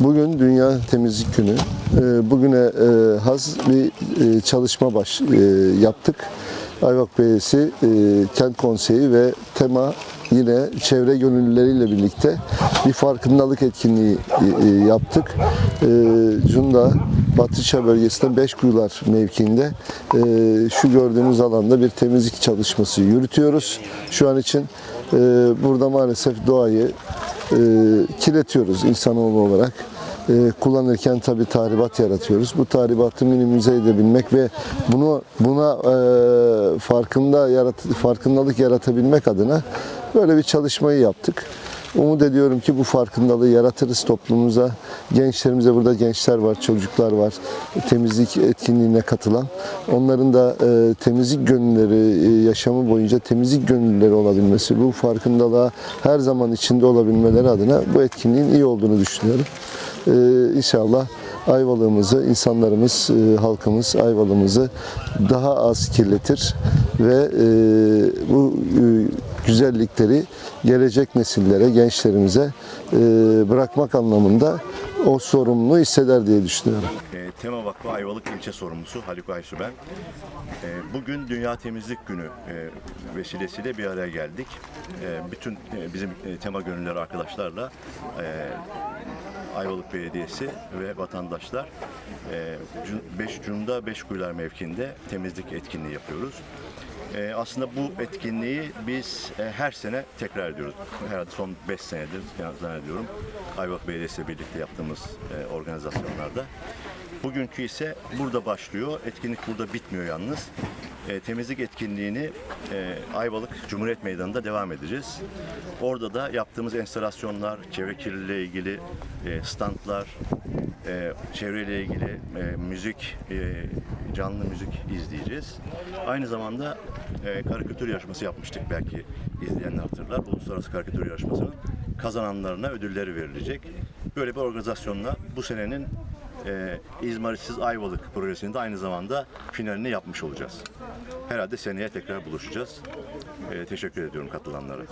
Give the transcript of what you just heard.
Bugün Dünya Temizlik Günü. Ee, Bugüne e, has bir e, çalışma baş e, yaptık. Ayvak Belediyesi, Kent Konseyi ve TEMA yine çevre gönüllüleriyle birlikte bir farkındalık etkinliği yaptık. E, Cunda Batlıça bölgesinde Beşkuyular mevkiinde şu gördüğünüz alanda bir temizlik çalışması yürütüyoruz. Şu an için burada maalesef doğayı e, kirletiyoruz insanoğlu olarak. E, kullanırken tabii tahribat yaratıyoruz. Bu tahribatı minimize edebilmek ve bunu buna e, farkında yarat farkındalık yaratabilmek adına böyle bir çalışmayı yaptık. Umut ediyorum ki bu farkındalığı yaratırız toplumumuza. Gençlerimize burada gençler var, çocuklar var. Temizlik etkinliğine katılan. Onların da e, temizlik gönülleri e, yaşamı boyunca temizlik gönüllüleri olabilmesi, bu farkındalığa her zaman içinde olabilmeleri adına bu etkinliğin iyi olduğunu düşünüyorum. E, inşallah Ayvalık'ımızı, insanlarımız, e, halkımız Ayvalık'ımızı daha az kirletir ve e, bu e, güzellikleri gelecek nesillere, gençlerimize e, bırakmak anlamında o sorumluluğu hisseder diye düşünüyorum. E, Tema Vakfı Ayvalık ilçe sorumlusu Haluk Aysu ben. E, bugün Dünya Temizlik Günü e, vesilesiyle bir araya geldik. E, bütün e, bizim e, Tema gönüllüleri arkadaşlarla e, Ayvalık Belediyesi ve vatandaşlar 5 Cunda 5 Kuyular mevkinde temizlik etkinliği yapıyoruz. E, aslında bu etkinliği biz e, her sene tekrar ediyoruz. Herhalde son 5 senedir zannediyorum Ayvalık Belediyesi birlikte yaptığımız e, organizasyonlarda. Bugünkü ise burada başlıyor. Etkinlik burada bitmiyor yalnız. E, temizlik etkinliğini Ayvalık Cumhuriyet Meydanı'nda devam edeceğiz. Orada da yaptığımız enstalasyonlar, çevre kirliliğiyle ilgili standlar, e, çevreyle ilgili e, müzik, e, canlı müzik izleyeceğiz. Aynı zamanda e, karikatür yarışması yapmıştık belki izleyenler hatırlar. Uluslararası karikatür yarışmasının kazananlarına ödülleri verilecek. Böyle bir organizasyonla bu senenin e, İzmaritsiz Ayvalık projesinde aynı zamanda finalini yapmış olacağız. Herhalde seneye tekrar buluşacağız. E, teşekkür ediyorum katılanlara.